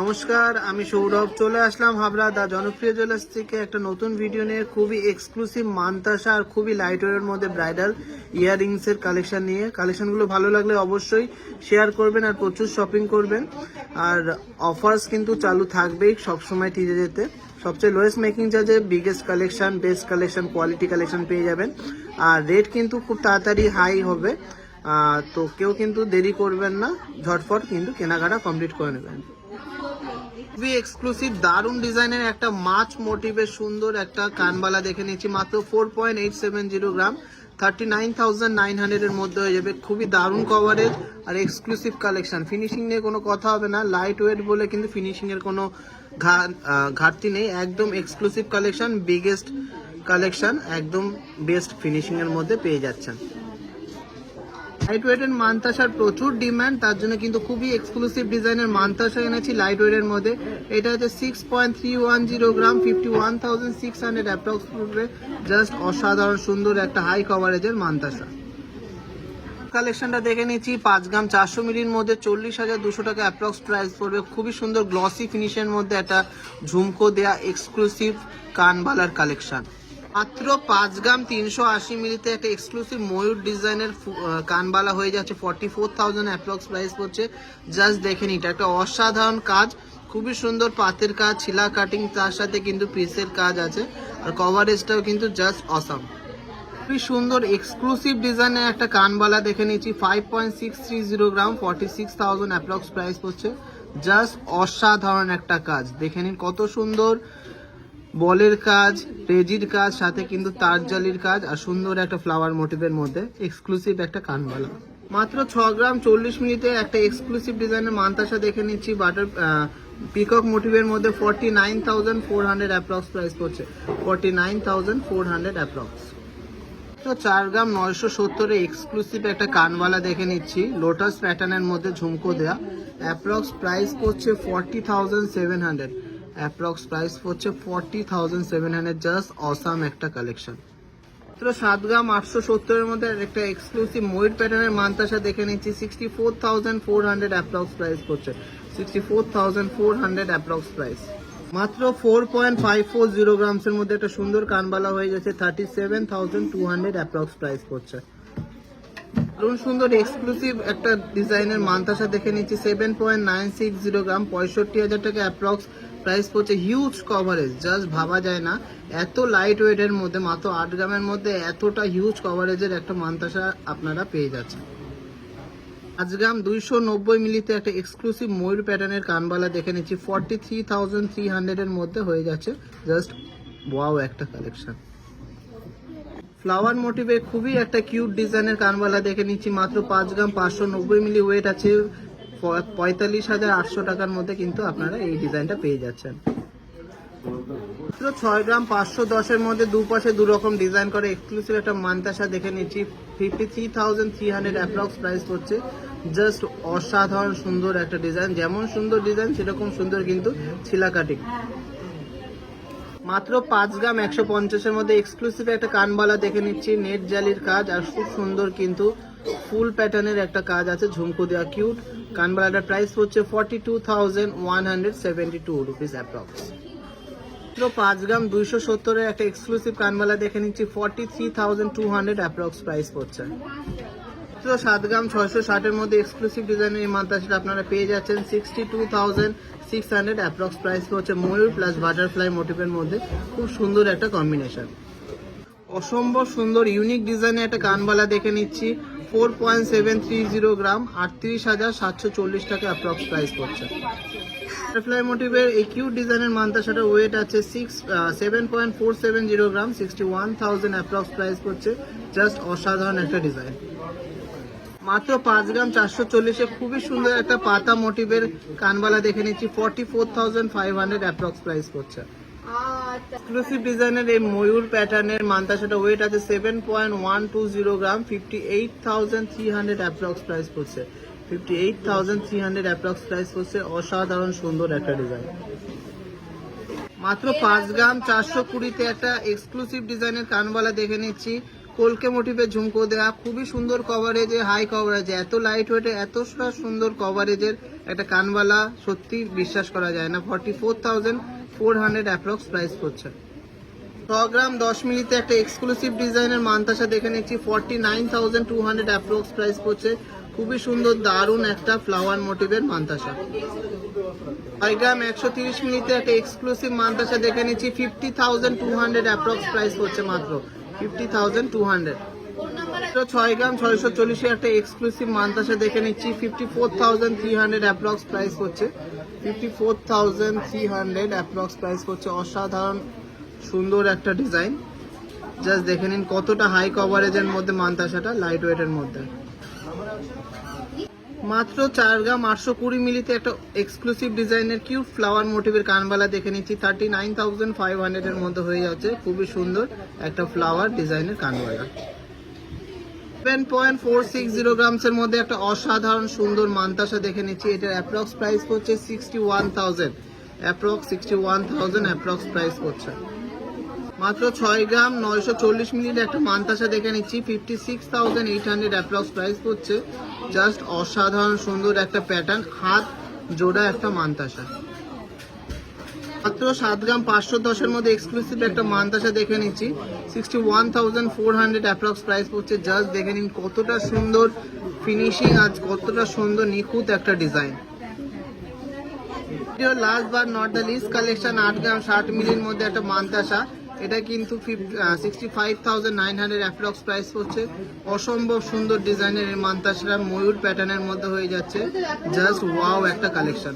নমস্কার, আমি সৌরভ। চলে আসলাম হাবড়া দা জনপ্রিয় জুয়েলার্স থেকে একটা নতুন ভিডিও নিয়ে, খুবই এক্সক্লুসিভ মান্তাসা আর খুবই লাইট ওয়ের মধ্যে ব্রাইডাল ইয়াররিংস এর কালেকশন নিয়ে। কালেকশনগুলো ভালো লাগলে অবশ্যই শেয়ার করবেন আর প্রচুর শপিং করবেন। আর অফার্স কিন্তু চালু থাকবেই সবসময় টিজে যেতে সবচেয়ে লোয়েস্ট মেকিং চার্জে biggest collection best collection quality collection পেয়ে যাবেন। আর রেট কিন্তু খুব তাড়াতাড়ি হাই হবে। তো কেউ কিন্তু দেরি করবেন না। ঝটফট কিন্তু কেনাকাটা কমপ্লিট করে নেবেন। খুবই এক্সক্লুসিভ দারুণ ডিজাইনের একটা মাছ মোটিভের সুন্দর একটা কানবালা দেখে নিয়েছি। মাত্র four point eight seven zero gram thirty nine thousand nine হান্ড্রেডের মধ্যে হয়ে যাবে। খুবই দারুণ কভারেজ আর এক্সক্লুসিভ কালেকশন ফিনিশিং নিয়ে কোনো কথা হবে না লাইট ওয়েট বলে কিন্তু ফিনিশিং এর কোনো ঘাটতি নেই। একদম এক্সক্লুসিভ কালেকশন বিগেস্ট কালেকশন একদম বেস্ট ফিনিশিং এর মধ্যে পেয়ে যাচ্ছেন। লাইট ওয়েটের মান্তাসার প্রচুর ডিমান্ড তার জন্য কিন্তু খুবই এক্সক্লুসিভ ডিজাইনের মান্তাসা এনেছি লাইট ওয়েটের মধ্যে। এটা হচ্ছে six point three one zero gram fifty one thousand six hundred approx পড়বে জাস্ট অসাধারণ, সুন্দর একটা হাই কভারেজের মান্তাসা কালেকশনটা দেখে নিচ্ছি, পাঁচ গ্রাম চারশো মিলির মধ্যে চল্লিশ হাজার দুশো টাকা অ্যাপ্রক্স প্রাইস পড়বে। খুবই সুন্দর গ্লসি ফিনিশের মধ্যে একটা ঝুমকো দেয়া এক্সক্লুসিভ কানবালার কালেকশন মাত্র পাঁচ গ্রাম তিনশো আশি মিলিতে একটা এক্সক্লুসিভ ময়ূর ডিজাইনের কানবালা হয়ে যাচ্ছে। Forty four thousand approx price পড়ছে। জাস্ট দেখে নিন, এটা একটা অসাধারণ কাজ। খুবই সুন্দর পাতের কাজ ছিলা কাটিং তার সাথে কিন্তু পিসের কাজ আছে। আর কভারেজটাও কিন্তু জাস্ট অসাম খুবই সুন্দর এক্সক্লুসিভ ডিজাইনের একটা কানবালা দেখে নিয়েছি five point six three zero gram forty six thousand approx price পড়ছে। জাস্ট অসাধারণ একটা কাজ। দেখে নিন কত সুন্দর। বলের কাজ, রেজির কাজ, সাথে কিন্তু তার জালির কাজ আর সুন্দর একটা ফ্লাওয়ার মোটিভের মধ্যে এক্সক্লুসিভ একটা কানবালা। মাত্র ছ গ্রাম চল্লিশ মিনিটে একটা এক্সক্লুসিভ ডিজাইনের মান্তাসা দেখে নিচ্ছি। বাটার পিকক মোটিভের মধ্যে forty nine thousand four hundred approx price পড়ছে। Forty nine thousand four hundred approx তো চার গ্রাম নয়শো সত্তরে এক্সক্লুসিভ একটা কানওয়ালা দেখে নিচ্ছি। লোটাস প্যাটার্নের মধ্যে ঝুমকো দেয়া। অ্যাপ্রক্স প্রাইস পড়ছে forty thousand seven hundred approx price পড়ছে forty thousand seven hundred just awesome একটা কালেকশন তো সাত গ্রাম আটশো সত্তরের মধ্যে একটা এক্সক্লুসিভ ময়ূর প্যাটার্নের মান্তাসা দেখে নিচ্ছি। Sixty four thousand four hundred approx price পড়ছে। Sixty four thousand four hundred approx price মাত্র four point five four zero গ্রামসের মধ্যে একটা সুন্দর কানবালা হয়ে গেছে। Thirty seven thousand two hundred approx price পড়ছে। দারুণ সুন্দর এক্সক্লুসিভ একটা ডিজাইনের মান্তাসা দেখে নিচ্ছি। Seven point nine six zero gram, পঁয়ষট্টি হাজার টাকা অ্যাপ্রক্স প্রাইস পড়ছে। হিউজ কভারেজ জাস্ট ভাবা যায় না। এত লাইট ওয়েটের মধ্যে, মাত্র আট গ্রামের মধ্যে এতটা হিউজ কভারেজের একটা মান্তাসা আপনারা পেয়ে যাচ্ছেন। গ্রাম দুইশো নব্বই মিলিতে একটা এক্সক্লুসিভ ময়ূর প্যাটার্নের কানবালা দেখে নিচ্ছি। ফর্টি থ্রি থাউজেন্ড থ্রি হান্ড্রেডের মধ্যে হয়ে যাচ্ছে। জাস্ট ওয়াও একটা কালেকশন ফ্লাওয়ার মোটিভে খুবই একটা কিউট ডিজাইনের কানবালা দেখে নিচ্ছি। মাত্র পাঁচ গ্রাম পাঁচশো নব্বই মিলি ওয়েট আছে। পঁয়তাল্লিশ হাজার আটশো টাকার মধ্যে কিন্তু আপনারা এই ডিজাইনটা পেয়ে যাচ্ছেন। মাত্র ছয় গ্রাম পাঁচশো দশের মধ্যে দুপাশে দু রকম ডিজাইন করে এক্সক্লুসিভ একটা মান্তাসা দেখে নিচ্ছি। Fifty three thousand three hundred approx price পড়ছে। জাস্ট অসাধারণ সুন্দর একটা ডিজাইন যেমন সুন্দর ডিজাইন সেরকম সুন্দর কিন্তু ছিলা কাটিং মাত্র পাঁচ গ্রাম একশো পঞ্চাশের মধ্যে এক্সক্লুসিভ একটা কানবালা দেখে নিচ্ছি। নেট জালির কাজ আর খুব সুন্দর কিন্তু ফুল প্যাটার্নের একটা কাজ আছে, ঝুমকো দেওয়া কিউট কানবালাটার প্রাইস হচ্ছে forty two thousand one hundred seventy two rupees approx মাত্র পাঁচ গ্রাম দুইশো সত্তরের একটা এক্সক্লুসিভ কানবালা দেখে নিচ্ছি forty three thousand two hundred approx price পড়ছে। মাত্র সাত গ্রাম ছয়শো ষাটের মধ্যে এক্সক্লুসিভ ডিজাইনের এই মান্তাসটা আপনারা পেয়ে যাচ্ছেন sixty two thousand six hundred approx price হচ্ছে ময়ূর প্লাস বাটারফ্লাই মোটিভের মধ্যে। খুব সুন্দর একটা কম্বিনেশন অসম্ভব সুন্দর ইউনিক ডিজাইনের একটা কানবালা দেখে নিচ্ছি। Four point seven three zero gram, আটত্রিশ হাজার সাতশো চল্লিশ টাকা অ্যাপ্রক্স প্রাইস পড়ছে। বাটারফ্লাই মোটিভের এই কিউট ডিজাইনের মান্তাসাটার ওয়েট আছে six seven point four seven zero gram sixty one thousand approx price পড়ছে। জাস্ট অসাধারণ একটা ডিজাইন মাত্র পাঁচ গ্রাম চারশো চল্লিশে খুবই সুন্দর একটা পাতা মোটিভের কানবালা দেখে নিচ্ছি। Forty four thousand five hundred approx price করছে এক্সক্লুসিভ ডিজাইনের এই ময়ূর প্যাটার্নের মান্তাসাটা ওয়েট আছে seven point one two zero gram fifty eight thousand three hundred approx price পড়ছে fifty eight thousand three hundred approx price পড়ছে অসাধারণ সুন্দর একটা ডিজাইন মাত্র পাঁচ গ্রাম চারশো কুড়িতে একটা এক্সক্লুসিভ ডিজাইনের কানবালা দেখে নিচ্ছি। কলকে মোটিভের ঝুমকো দেওয়া খুবই সুন্দর কভারেজে হাই কভারেজে এত লাইট ওয়েটে এতটা সুন্দর কভারেজের একটা কানবালা সত্যি বিশ্বাস করা যায় না। Forty four thousand four hundred approx price পড়ছে। ছ গ্রাম দশ মিনিটে একটা এক্সক্লুসিভ ডিজাইনের মান্তাসা দেখে নিচ্ছি। Forty nine thousand two hundred approx price পড়ছে। খুবই সুন্দর, দারুণ একটা ফ্লাওয়ার মোটিভের মান্তাসা। ছয় গ্রাম একশো তিরিশ মিনিটে একটা এক্সক্লুসিভ মান্তাসা দেখে নিচ্ছি। Fifty thousand two hundred approx price পড়ছে মাত্র। Fifty thousand two hundred. ছয় গ্রাম ছয়শো চল্লিশে একটা এক্সক্লুসিভ মান্তাসা দেখে নিচ্ছি। Fifty four thousand three hundred approx price করছে fifty four thousand three hundred approx price করছে অসাধারণ, সুন্দর একটা ডিজাইন জাস্ট দেখে নিন কতটা হাই কভারেজের মধ্যে মান্তাসাটা লাইট ওয়েটের মধ্যে। মাত্র চার গ্রাম আটশো কুড়ি মিলিতে একটা এক্সক্লুসিভ ডিজাইনের কিউট ফ্লাওয়ার মোটিভের কানবালা দেখে নিচ্ছি। থার্টি নাইন থাউজেন্ড ফাইভ হান্ড্রেডের মধ্যে হয়ে যাচ্ছে। খুবই সুন্দর একটা ফ্লাওয়ার ডিজাইনের কানবালা। Seven point four six zero গ্রামসের মধ্যে একটা অসাধারণ সুন্দর মান্তাসা দেখে নিচ্ছি। এটার অ্যাপ্রক্স প্রাইস পড়ছে sixty one thousand approx sixty one thousand approx price পড়ছে মাত্র ছয় গ্রাম নয়শো চল্লিশ মিনিট একটা মান্তাসা দেখে নিচ্ছি। Fifty six thousand eight hundred approx price পড়ছে। জাস্ট অসাধারণ সুন্দর একটা প্যাটার্ন হাত জোড়া একটা মান্তাসা। মাত্র সাত গ্রাম পাঁচশো দশের মধ্যে এক্সক্লুসিভ একটা মান্তাসা দেখে নিচ্ছি। Sixty one thousand four hundred approx price পড়ছে। জাস্ট দেখে নিন কতটা সুন্দর ফিনিশিং আজ কতটা সুন্দর নিখুঁত একটা design last but not the least collection আট গ্রাম ষাট মিলির মধ্যে একটা মান্তাসা। এটা কিন্তু sixty five thousand nine hundred price পড়ছে। অসম্ভব সুন্দর ডিজাইনের এর মান্তাসরা ময়ূর প্যাটার্নের মধ্যে হয়ে যাচ্ছে। জাস্ট ওয়াও একটা কালেকশন